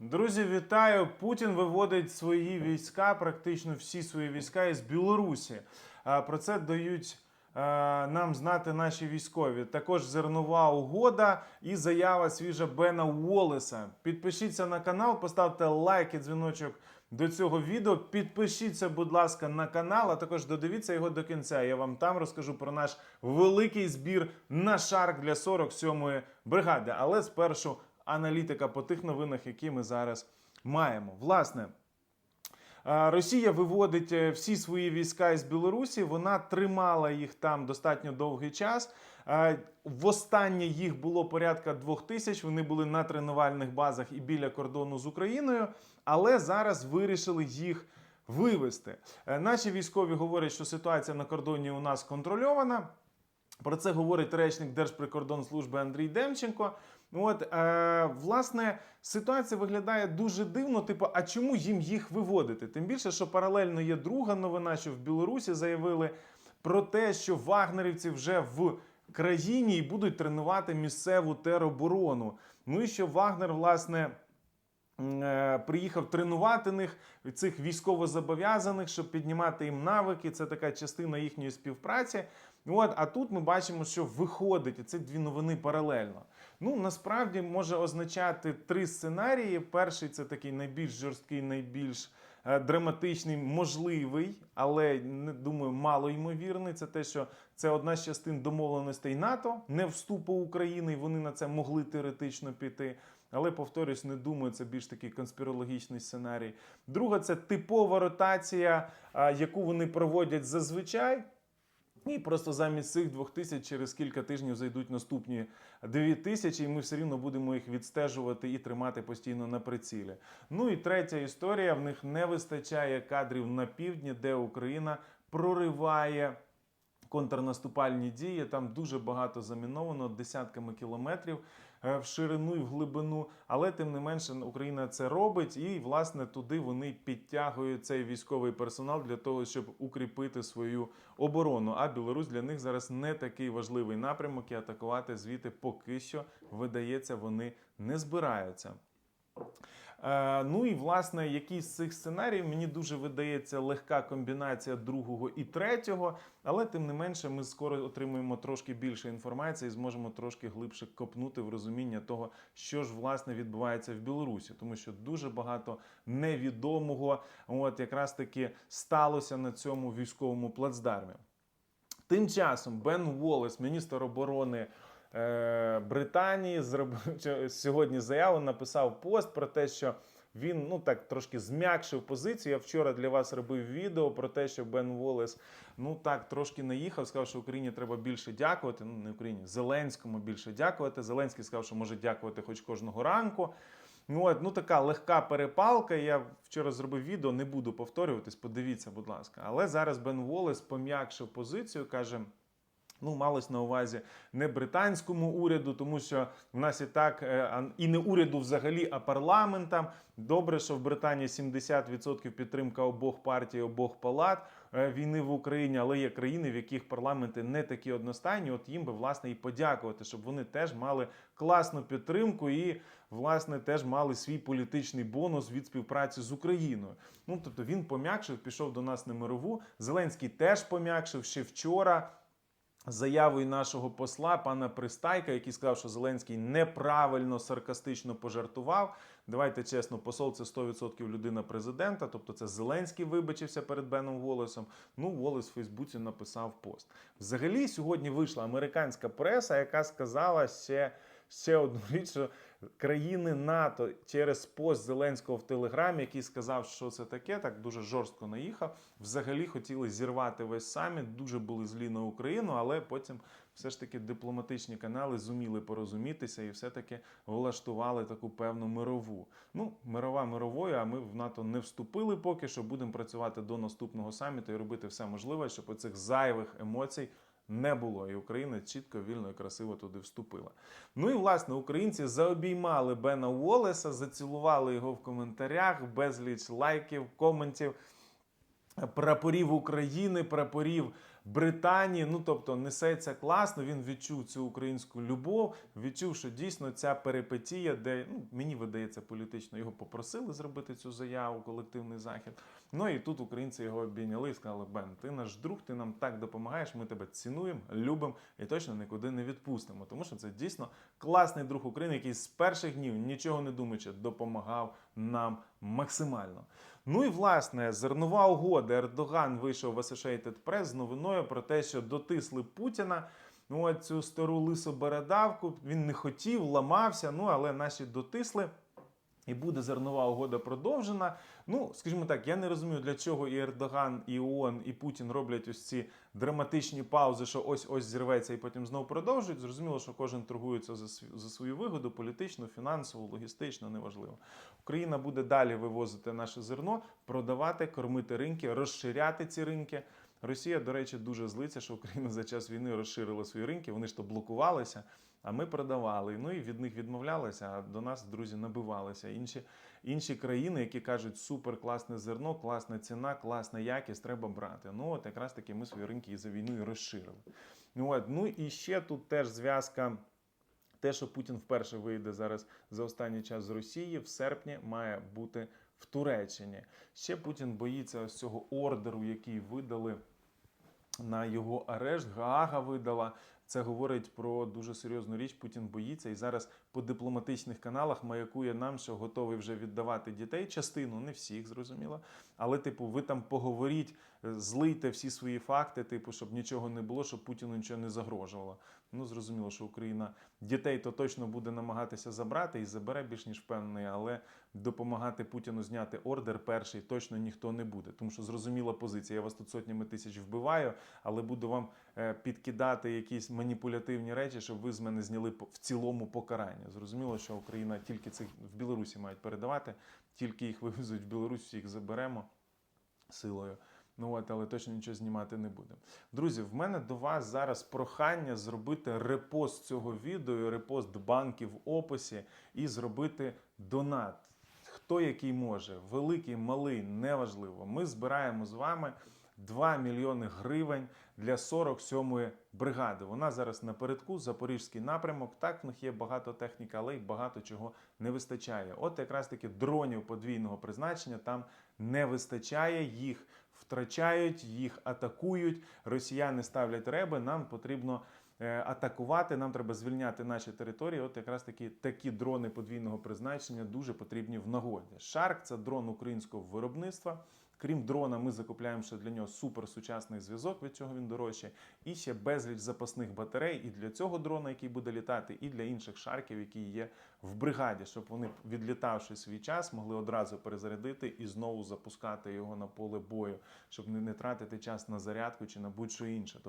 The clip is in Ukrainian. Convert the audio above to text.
Друзі, вітаю! Путін виводить свої війська, практично всі свої війська із Білорусі. Про це дають нам знати наші військові. Також зернова угода і заява свіжа Бена Уоллеса. Підпишіться на канал, поставте лайк і дзвіночок до цього відео. Підпишіться, будь ласка, на канал, а також додивіться його до кінця. Я вам там розкажу про наш великий збір на шарк для 47-ї бригади. Але спершу аналітика по тих новинах, які ми зараз маємо. Власне. Росія виводить е, всі свої війська із Білорусі. Вона тримала їх там достатньо довгий час. Востаннє їх було порядка двох тисяч. Вони були на тренувальних базах і біля кордону з Україною, але зараз вирішили їх вивести. Е, Наші військові говорять, що ситуація на кордоні у нас контрольована. Про це говорить речник Держприкордонслужби Андрій Демченко. От е, власне ситуація виглядає дуже дивно. Типу, а чому їм їх виводити? Тим більше, що паралельно є друга новина, що в Білорусі заявили про те, що вагнерівці вже в країні і будуть тренувати місцеву тероборону. Ну і що Вагнер, власне. е, Приїхав тренувати них цих військовозобов'язаних, щоб піднімати їм навики. Це така частина їхньої співпраці. От, а тут ми бачимо, що виходить, і це дві новини паралельно. Ну насправді може означати три сценарії. Перший це такий найбільш жорсткий, найбільш е, драматичний, можливий, але не думаю, мало ймовірний. Це те, що це одна з частин домовленостей НАТО, не вступу України, і вони на це могли теоретично піти. Але повторюсь, не думаю, це більш такий конспірологічний сценарій. Друга це типова ротація, а, яку вони проводять зазвичай. І просто замість цих двох тисяч через кілька тижнів зайдуть наступні дві тисячі, і ми все рівно будемо їх відстежувати і тримати постійно на прицілі. Ну і третя історія: в них не вистачає кадрів на півдні, де Україна прориває. Контрнаступальні дії там дуже багато заміновано десятками кілометрів в ширину і в глибину. Але тим не менше Україна це робить, і власне туди вони підтягують цей військовий персонал для того, щоб укріпити свою оборону. А Білорусь для них зараз не такий важливий напрямок, і атакувати звідти поки що видається, вони не збираються. Е, ну і власне, який з цих сценаріїв мені дуже видається легка комбінація другого і третього, але тим не менше, ми скоро отримуємо трошки більше інформації і зможемо трошки глибше копнути в розуміння того, що ж власне відбувається в Білорусі, тому що дуже багато невідомого, от якраз таки сталося на цьому військовому плацдармі. Тим часом Бен Уоллес, міністр оборони Британії, зробив сьогодні заяву, написав пост про те, що він ну так трошки зм'якшив позицію. Я вчора для вас робив відео про те, що Бен Уоллес ну так трошки наїхав, сказав, що Україні треба більше дякувати. Ну не Україні, Зеленському більше дякувати. Зеленський сказав, що може дякувати хоч кожного ранку. Ну, от, ну така легка перепалка. Я вчора зробив відео, не буду повторюватись, подивіться, будь ласка. Але зараз Бен Волес пом'якшив позицію, каже. Ну, малось на увазі не британському уряду, тому що в нас і так е, і не уряду взагалі, а парламентам. Добре, що в Британії 70% підтримка обох партій, обох палат е, війни в Україні, але є країни, в яких парламенти не такі одностайні. От їм би власне і подякувати, щоб вони теж мали класну підтримку і власне теж мали свій політичний бонус від співпраці з Україною. Ну тобто він пом'якшив, пішов до нас на мирову. Зеленський теж пом'якшив ще вчора заявою нашого посла пана Пристайка, який сказав, що Зеленський неправильно саркастично пожартував. Давайте чесно, посол це 100% людина президента, тобто це Зеленський вибачився перед Беном Волесом. Ну, Волес в Фейсбуці написав пост. Взагалі, сьогодні вийшла американська преса, яка сказала ще. Ще одну річ, що країни НАТО через пост Зеленського в Телеграмі, який сказав, що це таке, так дуже жорстко наїхав. Взагалі хотіли зірвати весь саміт, дуже були злі на Україну, але потім все ж таки дипломатичні канали зуміли порозумітися і все-таки влаштували таку певну мирову. Ну, мирова мировою, а ми в НАТО не вступили поки що. Будемо працювати до наступного саміту і робити все можливе, щоб оцих зайвих емоцій не було, і Україна чітко, вільно і красиво туди вступила. Ну і власне українці заобіймали Бена Уоллеса, зацілували його в коментарях, безліч лайків, коментів. Прапорів України, прапорів Британії. Ну тобто несеться класно. Він відчув цю українську любов, відчув, що дійсно ця перипетія, де ну мені видається політично його попросили зробити цю заяву, колективний захід. Ну і тут українці його обійняли і сказали: Бен, ти наш друг, ти нам так допомагаєш. Ми тебе цінуємо, любимо і точно нікуди не відпустимо. Тому що це дійсно класний друг України, який з перших днів нічого не думаючи, допомагав нам максимально. Ну і власне зернова угода. Ердоган вийшов в Associated Press з новиною про те, що дотисли Путіна. Ну, цю стару лису бородавку він не хотів, ламався. Ну але наші дотисли. І буде зернова угода продовжена. Ну, скажімо так, я не розумію, для чого і Ердоган, і ООН, і Путін роблять ось ці драматичні паузи, що ось ось зірветься і потім знову продовжують. Зрозуміло, що кожен торгується за свою, вигоду, політичну, фінансову, логістичну, неважливо. Україна буде далі вивозити наше зерно, продавати, кормити ринки, розширяти ці ринки. Росія, до речі, дуже злиться, що Україна за час війни розширила свої ринки. Вони ж то блокувалися, а ми продавали. Ну і від них відмовлялися. А до нас, друзі, набивалися. Інші, інші країни, які кажуть, супер класне зерно, класна ціна, класна якість, треба брати. Ну от якраз таки ми свої ринки і за війну і розширили. Ну от ну і ще тут теж зв'язка. Те, що Путін вперше вийде зараз за останній час з Росії, в серпні має бути в Туреччині. Ще Путін боїться ось цього ордеру, який видали на його арешт. Гаага видала. Це говорить про дуже серйозну річ. Путін боїться і зараз по дипломатичних каналах маякує нам, що готовий вже віддавати дітей. Частину, не всіх, зрозуміло. Але, типу, ви там поговоріть, е, злийте всі свої факти, типу, щоб нічого не було, щоб Путіну нічого не загрожувало. Ну, зрозуміло, що Україна дітей то точно буде намагатися забрати і забере більш ніж впевнений, але допомагати Путіну зняти ордер перший точно ніхто не буде. Тому що зрозуміла позиція. Я вас тут сотнями тисяч вбиваю, але буду вам підкидати якісь маніпулятивні речі, щоб ви з мене зняли в цілому покарання. Зрозуміло, що Україна тільки цих в Білорусі мають передавати, тільки їх вивезуть в Білорусь, їх заберемо силою. Ну от, але точно нічого знімати не будемо. Друзі, в мене до вас зараз прохання зробити репост цього відео, репост банків в описі і зробити донат. Хто який може, великий, малий, неважливо. Ми збираємо з вами 2 мільйони гривень для 47-ї бригади. Вона зараз напередку, Запорізький напрямок. Так, в них є багато техніки, але й багато чого не вистачає. От якраз таки дронів подвійного призначення там не вистачає. Їх втрачають, їх атакують. Росіяни ставлять реби. Нам потрібно е, атакувати. Нам треба звільняти наші території. От якраз такі такі дрони подвійного призначення дуже потрібні в нагоді. Шарк це дрон українського виробництва. Крім дрона, ми закупляємо ще для нього суперсучасний зв'язок. Від цього він дорожче, і ще безліч запасних батарей і для цього дрона, який буде літати, і для інших шарків, які є в бригаді, щоб вони, відлітавши свій час, могли одразу перезарядити і знову запускати його на поле бою, щоб не, не тратити час на зарядку чи на будь-що інше.